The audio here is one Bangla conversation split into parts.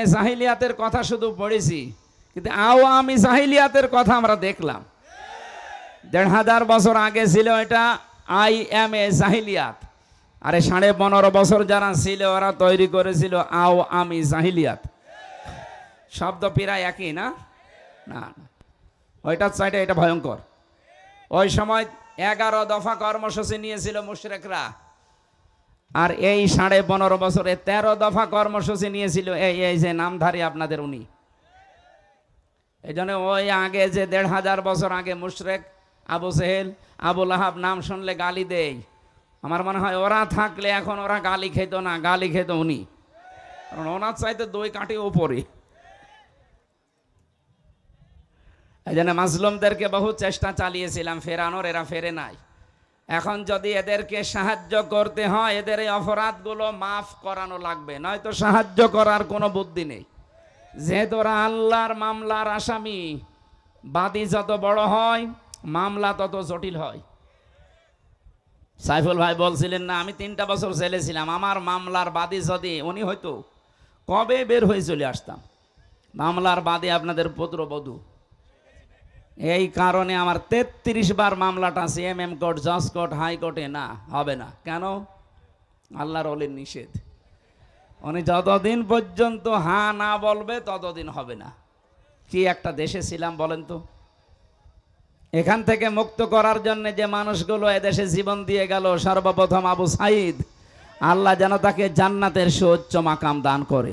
এ জাহিলিয়াতের কথা শুধু পড়েছি, কিন্তু আওয়ামী জাহিলিয়াতের কথা আমরা দেখলাম। দেড় হাজার বছর আগে ছিল এটা আই এম এ জাহিলিয়াত। আরে সাড়ে পনেরো বছর যারা ছিল, ওরা তৈরি করেছিল আও আমি জাহিলিয়াত। শব্দ প্রায় একই না? না। ওইটার চাইটা এটা ভয়ঙ্কর। ওই সময় এগারো দফা কর্মসূচি নিয়েছিল মুশরেকরা। আর এই সাড়ে পনেরো বছরে তেরো দফা কর্মসূচি নিয়েছিল এই এই যে নামধারী আপনাদের উনি। এই জন্য ওই আগে যে দেড় হাজার বছর আগে মুশরেক আবু সেহেল আবুল আহাব নাম শুনলে গালি দেয়। আমার মনে হয় ওরা থাকলে এখন ওরা গালি খেত না, গালি খেত উনি। কারণ ওনার চাইতে দই কাঠি ওপরে এই জন্য মাসলুমদেরকে বহু চেষ্টা চালিয়েছিলাম, ফেরানোর, এরা ফেরে নাই। এখন যদি এদেরকে সাহায্য করতে হয়, এদের এই অপরাধগুলো মাফ করানো লাগবে। নয়তো সাহায্য করার কোনো বুদ্ধি নেই। যেহেতু আল্লাহর মামলার আসামি, বাদী যত বড় হয়, মামলা তত জটিল হয়। সাইফুল ভাই বলছিলেন, না, আমি তিনটা বছর জেলে ছিলাম। আমার মামলার বাদী যদি, উনি হয়তো কবে বের হয়ে চলে আসতাম। মামলার বাদী আপনাদের পুত্রবধূ। এই কারণে আমার তেত্রিশ বার মামলাটা আছে এম এম কোর্ট জজ কোর্ট হাইকোর্টে না, হবে না। কেন? আল্লাহর অলির নিষেধ। উনি যতদিন পর্যন্ত হা না বলবে, ততদিন হবে না। কি একটা দেশে ছিলাম বলেন তো? এখান থেকে মুক্ত করার জন্য যে মানুষগুলো এদেশে জীবন দিয়ে গেল, সর্বপ্রথম আবু সাইদ, আল্লাহ যেন তাকে জান্নাতের সুউচ্চ মাকাম দান করে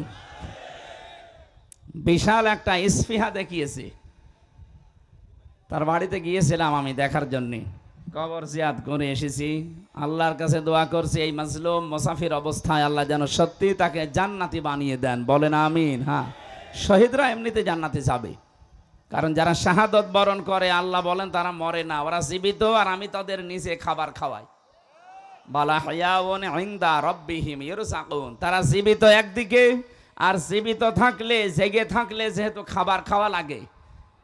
বিশাল একটা ইস্ফিহা দেখিয়েছে। তার বাড়িতে গিয়েছিলাম আমি দেখার জন্যে। কবর জিয়াদ করে এসেছি। আল্লাহর কাছে দোয়া করছি, এই মাজলুম মোসাফির অবস্থায় আল্লাহ যেন সত্যি তাকে জান্নাতি বানিয়ে দেন। বলেন আমিন হ্যাঁ। শহীদরা এমনিতে জান্নাতে যাবে। কারণ যারা শাহাদত বরণ করে, আল্লাহ বলেন তারা মরে না। ওরা জীবিত আর আমি তাদের নিচে খাবার খাওয়াই। বালা হয়াউন রব্বিহিম ইরসাকুন তারা জীবিত একদিকে আর জীবিত থাকলে, জেগে থাকলে যেহেতু খাবার খাওয়া লাগে।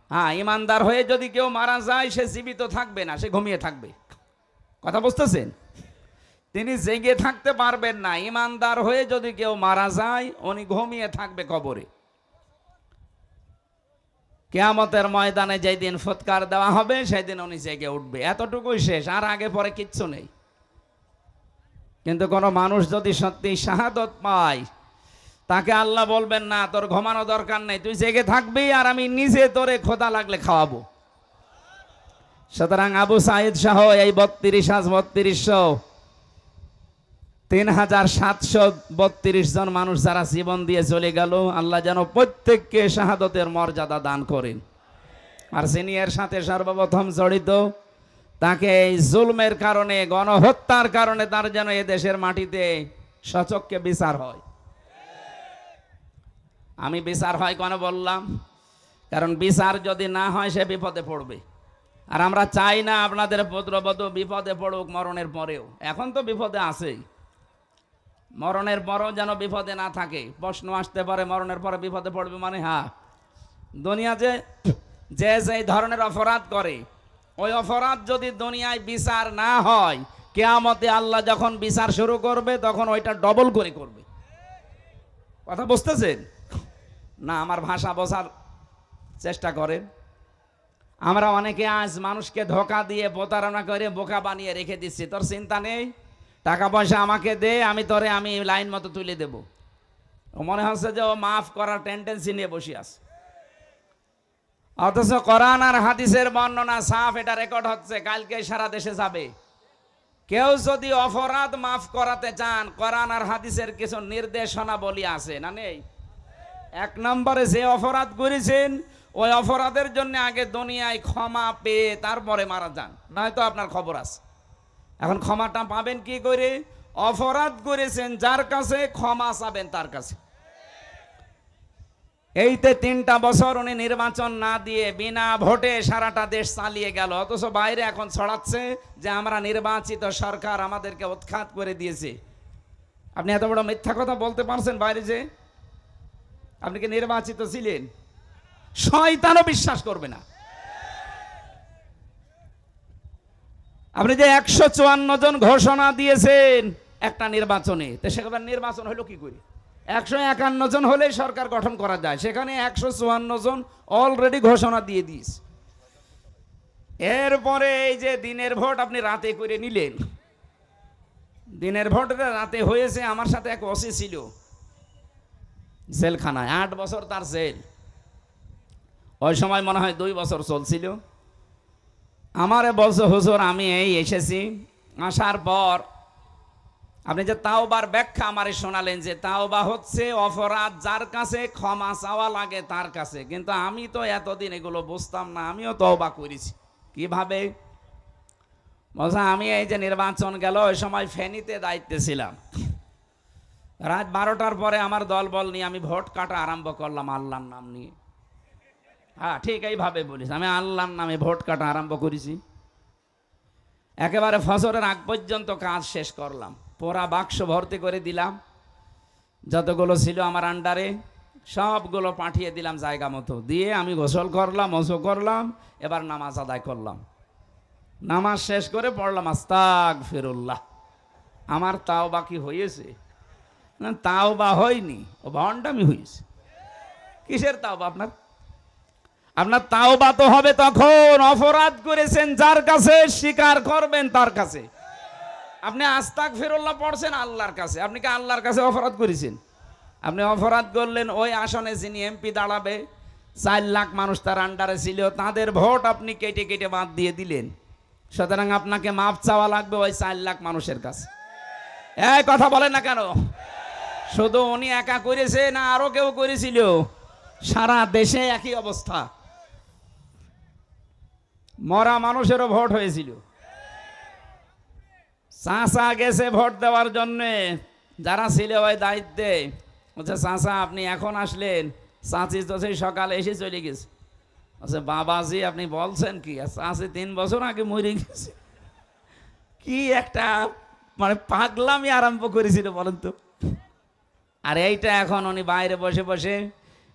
হ্যাঁ ইমানদার হয়ে যদি কেউ মারা যায়, সে জীবিত থাকবে না, সে ঘুমিয়ে থাকবে। কথা বুঝতেছেন? তিনি জেগে থাকতে পারবেন না। ইমানদার হয়ে যদি কেউ মারা যায়, উনি ঘুমিয়ে থাকবে কবরে। কেয়ামতের ময়দানে যেই দিন ফুৎকার দেওয়া হবে সেই দিন উনি জেগে উঠবে। এতটুকুই শেষ, আর আগে পরে কিচ্ছু নেই। কিন্তু কোনো মানুষ যদি সত্যি শাহাদত পায় তাকে আল্লাহ বলবেন, না, তোর ঘুমানো দরকার নেই, তুই জেগে থাকবি আর আমি নিজে তোরে খোদা লাগলে খাওয়াবো। সুতরাং আবু সাইদ শাহ, এই বত্রিশ আজ বত্রিশশো তিন হাজার সাতশো বত্রিশ জন মানুষ যারা জীবন দিয়ে চলে গেল, আল্লাহ যেন প্রত্যেককে শাহাদতের মর্যাদা দান করেন। আর সিনিয়র সাথে সর্বপ্রথম জড়িত, তাকে এই জুলমের কারণে, গণহত্যার কারণে তার যেন এ দেশের মাটিতে সচককে বিচার হয়। আমি বিচার হয় কেন বললাম? কারণ বিচার যদি না হয়, সে বিপদে পড়বে। আর আমরা চাই না আপনাদের পুত্রবধূ বিপদে পড়ুক মরণের পরেও। এখন তো বিপদে আছেই। মরণের পরও যেন বিপদে না থাকে। প্রশ্ন আসতে পারে, মরণের পরে বিপদে পড়বে মানে? হ্যাঁ। দুনিয়াতে যে যে ধরনের অপরাধ করে, ওই অপরাধ যদি দুনিয়ায় বিচার না হয়, কেয়ামতে আল্লাহ যখন বিচার শুরু করবে, তখন ওইটা ডবল করে করবে। কথা বুঝতেছেন? না, আমার ভাষা বোঝার চেষ্টা করেন। আমরা অনেকে আজ মানুষকে ধোকা দিয়ে প্রতারণা করে বোকা বানিয়ে রেখে দিচ্ছি। তোর চিন্তা নেই? টাকা পয়সা আমাকে দে, আমি তোরে, আমি লাইন মতো তুলে দেব। মনে হচ্ছে যে ও মাফ করার টেন্ডেন্সি নিয়ে বসে আছে। অথচ কোরআন আর হাদিসের বর্ণনা সাফ, এটা রেকর্ড হচ্ছে, কালকে সারা দেশে যাবে। কেউ যদি অপরাধ মাফ করাতে চান, কোরআন আর হাদিসের কিছু নির্দেশনা বলি আছে, না নেই? এক নম্বরে যে অপরাধ করেছেন, ওই অপরাধের জন্য আগে দুনিয়ায় ক্ষমা পেয়ে তারপরে মারা যান। নয়তো আপনার খবর আছে। এখন ক্ষমাটা পাবেন কি করে? অপরাধ করেছেন যার কাছে, ক্ষমা চাবেন তার কাছে। এইতে তিনটা বছর উনি নির্বাচন না দিয়ে বিনা ভোটে সারাটা দেশ চালিয়ে গেল। অথচ বাইরে এখন ছড়াচ্ছে যে আমরা নির্বাচিত সরকার আমাদেরকে উৎখাত করে দিয়েছে। আপনি এত বড় মিথ্যা কথা বলতে পারছেন বাইরে যে? আপনি কি নির্বাচিত ছিলেন। শয়তানও বিশ্বাস করবে না। আপনি যে একশো চুয়ান্ন জন ঘোষণা দিয়েছেন একটা নির্বাচনে, তো সেখানে নির্বাচন হলো কি করে? একশো একান্ন জন হলেই সরকার গঠন করা যায়। সেখানে একশো চুয়ান্ন জন অলরেডি ঘোষণা দিয়ে দিস এরপরে এই যে দিনের ভোট আপনি রাতে করে নিলেন। দিনের ভোটটা রাতে হয়েছে, আমার সাথে এক ওসি ছিল। জেলখানায়, আট বছর তার জেল। ওই সময় মনে হয় দুই বছর চলছিল। আমারে বলছে, হুজুর, আমি এই এসেছি। আসার পর আপনি যে তাওবার ব্যাখ্যা আমারে শোনালেন যে তাওবা হচ্ছে অপরাধ যার কাছে ক্ষমা চাওয়া লাগে তার কাছে। কিন্তু আমি তো এতদিন এগুলো বুঝতাম না, আমিও তওবা করেছি। কীভাবে? বলছে, আমি এই যে নির্বাচন গেল, ওই সময় ফেনীতে দায়িত্বে ছিলাম। রাত বারোটার পরে আমার দল বল নিয়ে আমি ভোট কাটা আরম্ভ করলাম আল্লাহর নাম নিয়ে। হ্যাঁ ঠিক এইভাবে বলিস। আমি আল্লাহর নামে ভোট কাটা আরম্ভ করেছি। একেবারে ফসলের আগ পর্যন্ত কাজ শেষ করলাম। পোড়া বাক্স ভর্তি করে দিলাম। যতগুলো ছিল আমার আন্ডারে, সবগুলো পাঠিয়ে দিলাম জায়গা মতো। দিয়ে আমি গোসল করলাম ওসো করলাম, এবার নামাজ আদায় করলাম। নামাজ শেষ করে পড়লাম আস্তাক ফিরুল্লাহ আমার তাও বাকি হয়েছে? তাও বা হয়নি, ও ভণ্ডামি হয়েছে কিসের তাও বা আপনার? আপনার তাও বা তো হবে তখন, অপরাধ করেছেন যার কাছে, স্বীকার করবেন তার কাছে। আপনি আস্তাক ফেরুল্লাহ পড়ছেন আল্লাহর কাছে, আপনি কি আল্লাহর কাছে অপরাধ করেছেন? আপনি অপরাধ করলেন, ওই আসনে যিনি এমপি দাঁড়াবে, চার লাখ মানুষ তার আন্ডারে ছিল, তাদের ভোট আপনি কেটে কেটে বাদ দিয়ে দিলেন। সুতরাং আপনাকে মাপ চাওয়া লাগবে ওই চার লাখ মানুষের কাছে। এই কথা বলেন না কেন? শুধু উনি একা করেছে না আরও কেউ করেছিল? সারা দেশে একই অবস্থা। মরা মানুষেরও ভোট হয়েছিল। চাষা গেছে ভোট দেওয়ার জন্যে। যারা ছিল ওই দায়িত্বে, বলছে চাষা আপনি এখন আসলেন। চাচি তো সেই সকালে এসে চলে গেছে। আচ্ছা বাবাজি, আপনি বলছেন কি? চাষি তিন বছর আগে মরে গেছে। কি একটা মানে পাগলামি আরম্ভ করেছিল বলেন তো। আর এইটা এখন উনি বাইরে বসে বসে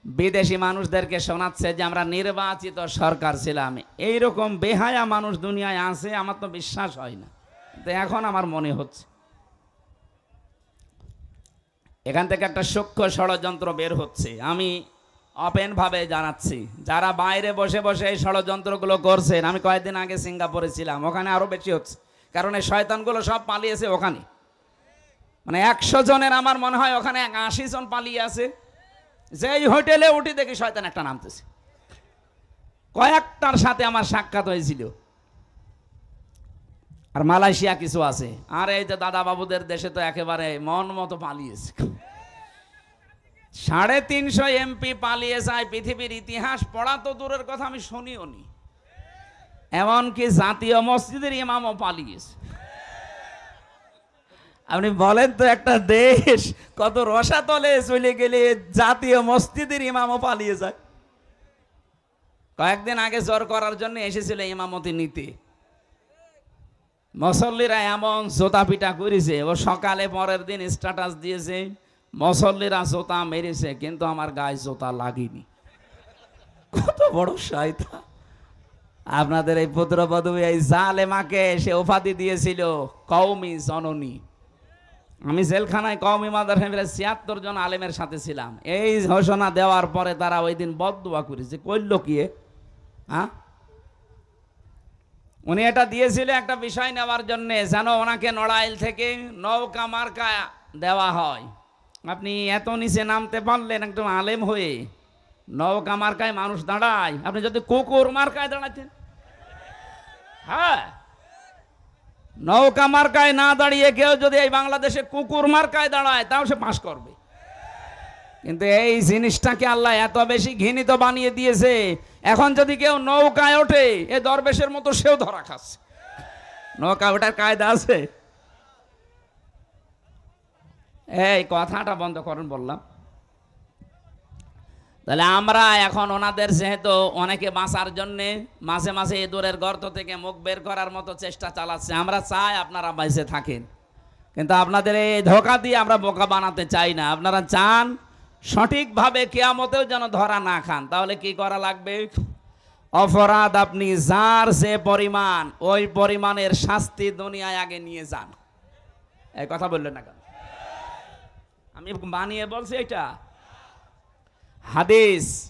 বিদেশি মানুষদেরকে শোনাচ্ছে যে আমরা নির্বাচিত সরকার ছিলাম। এইরকম বেহায়া মানুষ দুনিয়ায় আছে, আমার তো বিশ্বাস হয় না। তো এখন আমার মনে হচ্ছে। এখান থেকে একটা সূক্ষ্ম ষড়যন্ত্র বের হচ্ছে। আমি ওপেনভাবে জানাচ্ছি, যারা বাইরে বসে বসে এই ষড়যন্ত্রগুলো করছেন, আমি কয়েকদিন আগে সিঙ্গাপুরে ছিলাম, ওখানে আরও বেশি হচ্ছে। কারণ এই শয়তানগুলো সব পালিয়েছে ওখানে। মানে একশো জনের আমার মনে হয় ওখানে এক আশি জন পালিয়ে আছে। যেই হোটেলে উঠি দেখি শয়তান একটা নামতেছে। কয়েকটার সাথে আমার সাক্ষাৎ হয়েছিল। আর মালয়েশিয়া কিছু আছে। আর এই যে দাদা বাবুদের দেশে তো একেবারে মন মতো পালিয়েছে। সাড়ে তিনশো এমপি পালিয়ে যায় পৃথিবীর ইতিহাস, পড়া তো দূরের কথা, আমি শুনিও নি এমনকি জাতীয় মসজিদের ইমামও পালিয়েছে। আপনি বলেন তো একটা দেশ কত রসাতলে চলে গেলে জাতীয় মসজিদের ইমামও পালিয়ে যায়। কয়েকদিন আগে জ্বর করার জন্য এসেছিল ইমামতি নিতে। মুসল্লিরা এমন জোতা পিটা করেছে, ও সকালে পরের দিন স্ট্যাটাস দিয়েছে, মুসল্লিরা জোতা মেরেছে, কিন্তু আমার গায়ে জোতা লাগেনি। কত বড় শয়তা আপনাদের এই পুত্রবধূ, এই জালেমাকে সে উপাধি দিয়েছিল কৌমি জননী। আমি জেলখানায় কওমি মাদার ফ্যামিলির ছিয়াত্তর জন আলেমের সাথে ছিলাম। এই ঘোষণা দেওয়ার পরে তারা ওই দিন বদুয়া করেছে। করল কি হ্যাঁ? উনি এটা দিয়েছিল একটা বিষয় নেওয়ার জন্যে, যেন ওনাকে নড়াইল থেকে নৌকা মার্কা দেওয়া হয়। আপনি এত নিচে নামতে পারলেন একদম আলেম হয়ে। নৌকা মার্কায় মানুষ দাঁড়ায়। আপনি যদি কুকুর মার্কায় দাঁড়াতেন। হ্যাঁ? নৌকা মার্কায় না দাঁড়িয়ে কেউ যদি এই বাংলাদেশে কুকুর মার্কায় দাঁড়ায়, তাও সে পাশ করবে। কিন্তু এই জিনিসটাকে আল্লাহ এত বেশি ঘৃণিত বানিয়ে দিয়েছে, এখন যদি কেউ নৌকায় ওঠে, এ দরবেশের মতো সেও ধরা খাচ্ছে। নৌকা ওঠার কায়দা আছে? এই কথাটা বন্ধ করেন, বললাম। তাহলে আমরা এখন ওনাদের যেহেতু অনেকে বাঁচার জন্যে মাঝে মাঝে ইঁদুরের গর্ত থেকে মুখ বের করার মতো চেষ্টা চালাচ্ছে, আমরা চাই আপনারা বাইসে থাকেন। কিন্তু আপনাদের এই ধোকা দিয়ে আমরা বোকা বানাতে চাই না। আপনারা চান সঠিকভাবে কেয়ামতেও যেন ধরা না খান। তাহলে কি করা লাগবে? অপরাধ আপনি যার যে পরিমাণ, ওই পরিমাণের শাস্তি দুনিয়ায় আগে নিয়ে যান। এই কথা বললেন না কেন? আমি বানিয়ে বলছি এটা। হাদিস